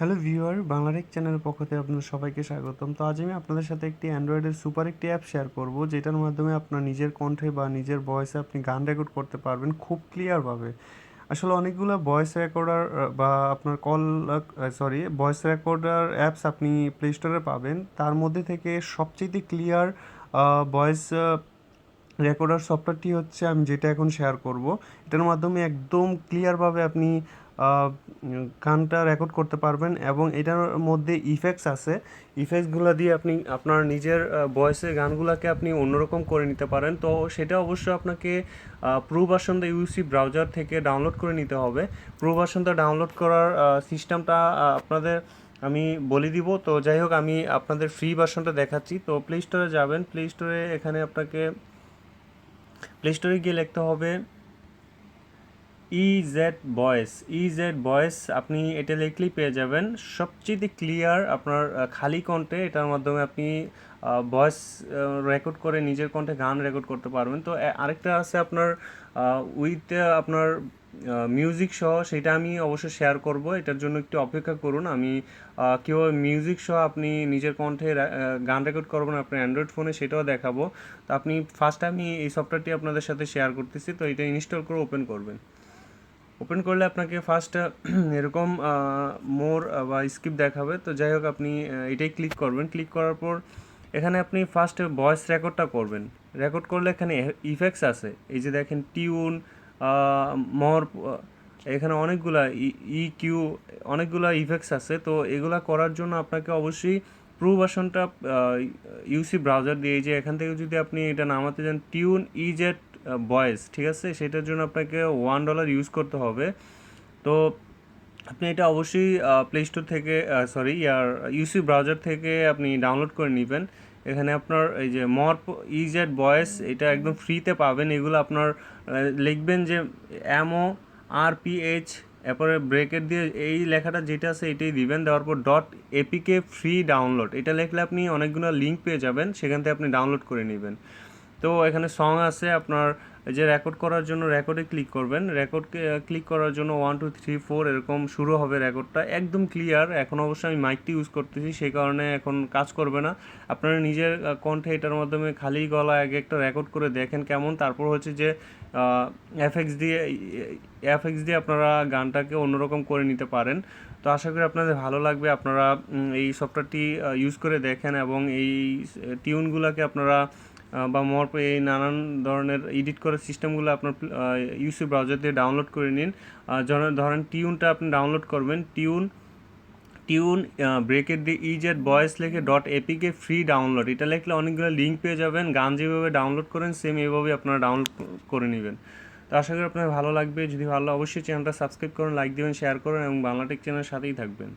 Hello viewer Bangla Tech চ্যানেলের পক্ষ থেকে আপনাদের সবাইকে স্বাগতম। তো আজ আমি আপনাদের সাথে একটি অ্যান্ড্রয়েডের সুপার একটি অ্যাপ শেয়ার করব, যেটার মাধ্যমে আপনার নিজের কণ্ঠে বা নিজের ভয়েসে আপনি গান রেকর্ড করতে পারবেন খুব ক্লিয়ারভাবে আসলে অনেকগুলো ভয়েস রেকর্ডার বা আপনার call sorry voice recorder apps আপনি প্লে স্টোরে পাবেন। তার মধ্যে থেকে সবচেয়ে ক্লিয়ার ভয়েস রেকর্ডার সফটওয়্যারটি হচ্ছে আমি যেটা এখন শেয়ার করব। এটার মাধ্যমে একদম ক্লিয়ারভাবে আপনি গানটা রেকর্ড করতে পারবেন এবং এটার মধ্যে ইফেক্টস আছে। ইফেক্টসগুলো দিয়ে আপনি আপনার নিজের ভয়েসের গানগুলোকে আপনি অন্যরকম করে নিতে পারেন। তো সেটা অবশ্যই আপনাকে প্রো ভার্সন ইউসি ব্রাউজার থেকে ডাউনলোড করে নিতে হবে। প্রো ডাউনলোড করার সিস্টেমটা আপনাদের আমি বলে দিব। তো যাই হোক, আমি আপনাদের ফ্রি ভার্সনটা দেখাচ্ছি। তো প্লে স্টোরে যাবেন। প্লে স্টোরে এখানে আপনাকে প্লে স্টোরে গিয়ে লিখতে হবে ই জেড বয়েস ই জেড বয়েস আপনি এটা লিখলেই পেয়ে যাবেন। সবচেয়ে ক্লিয়ার আপনার খালি কণ্ঠে এটার মাধ্যমে আপনি ভয়েস রেকর্ড করে নিজের কণ্ঠে গান রেকর্ড করতে পারবেন। তো আরেকটা আছে আপনার উইথ আপনার মিউজিক সহ সেটা আমি অবশ্যই শেয়ার করব। এটার জন্য একটু অপেক্ষা করুন। আমি কেউ মিউজিক সহ আপনি নিজের কণ্ঠে গান রেকর্ড করবেন আপনার অ্যান্ড্রয়েড ফোনে সেটাও দেখাবো। তো, আপনি ফার্স্ট আমি এই সফটওয়্যারটি আপনাদের সাথে শেয়ার করতেছি। তো, এটা ইনস্টল করে ওপেন করবেন। ওপেন করলে আপনাকে ফার্স্ট এরকম মোর বা স্কিপ দেখাবে। তো যাই হোক, আপনি এটাই ক্লিক করবেন। ক্লিক করার পর এখানে আপনি ফার্স্ট ভয়েস রেকর্ডটা করবেন। রেকর্ড করলে এখানে ইফেক্টস আছে। এই যে দেখেন টিউন মর এখানে অনেকগুলা ই কিউ অনেকগুলা ইফেক্টস আছে। তো এগুলা করার জন্য আপনাকে অবশ্যই প্রো ভার্সনটা ইউসি ব্রাউজার দিয়ে যে এখান থেকে যদি আপনি এটা নামাতে যান টিউন ইজেট ভয়েস ঠিক আছে? সেটার জন্য আপনাকে ওয়ান ডলার ইউজ করতে হবে। তো আপনি এটা অবশ্যই প্লে স্টোর থেকে সরি ইয়ার ইউসি ব্রাউজার থেকে আপনি ডাউনলোড করে নেবেন। এখানে আপনার এই যে মর ইজেড ভয়েস এটা একদম ফ্রিতে পাবেন। এগুলো আপনার লিখবেন যে M O R P H এরপরে ব্রেকেট দিয়ে এই লেখাটা যেটা আছে এটাই দিবেন। দেওয়ার পর ডট এপিকে ফ্রি ডাউনলোড এটা লিখলে আপনি অনেকগুলো লিঙ্ক পেয়ে যাবেন। সেখান থেকে আপনি ডাউনলোড করে নেবেন। তো এখানে সং আছে আপনার যে রেকর্ড করার জন্য রেকর্ডে ক্লিক করবেন। রেকর্ড ক্লিক করার জন্য ওয়ান টু থ্রি ফোর এরকম শুরু হবে রেকর্ডটা একদম ক্লিয়ার এখন অবশ্য আমি মাইকটি ইউজ করতেছি, সেই কারণে এখন কাজ করবে না। আপনারা নিজের কণ্ঠে এটার মাধ্যমে খালি গলা আগে একটা রেকর্ড করে দেখেন কেমন। তারপর হচ্ছে যে এফএক্স দিয়ে এফএক্স দিয়ে আপনারা গানটাকে অন্যরকম করে নিতে পারেন। তো আশা করি আপনাদের ভালো লাগবে। আপনারা এই সফটওয়্যারটি ইউজ করে দেখেন এবং এই টিউনগুলোকে আপনারা বা মোর এই নানান ধরনের এডিট করার সিস্টেমগুলো আপনার ইউসি ব্রাউজার দিয়ে ডাউনলোড করে নিন। ধরেন টিউনটা আপনি ডাউনলোড করবেন। টিউন টিউন ব্রেকেট দিয়ে ইজেড ভয়েস লেখে dot A P K free download এটা লিখলে অনেকগুলো লিঙ্ক পেয়ে যাবেন। গান যেভাবে ডাউনলোড করেন সেম এভাবে আপনারা ডাউনলোড করে নেবেন। তো আশা করি আপনার ভালো লাগবে। যদি ভালো অবশ্যই চ্যানেলটা সাবস্ক্রাইব করুন লাইক দেবেন শেয়ার করুন এবং বাংলাটেক চ্যানেলের সাথেই থাকবেন।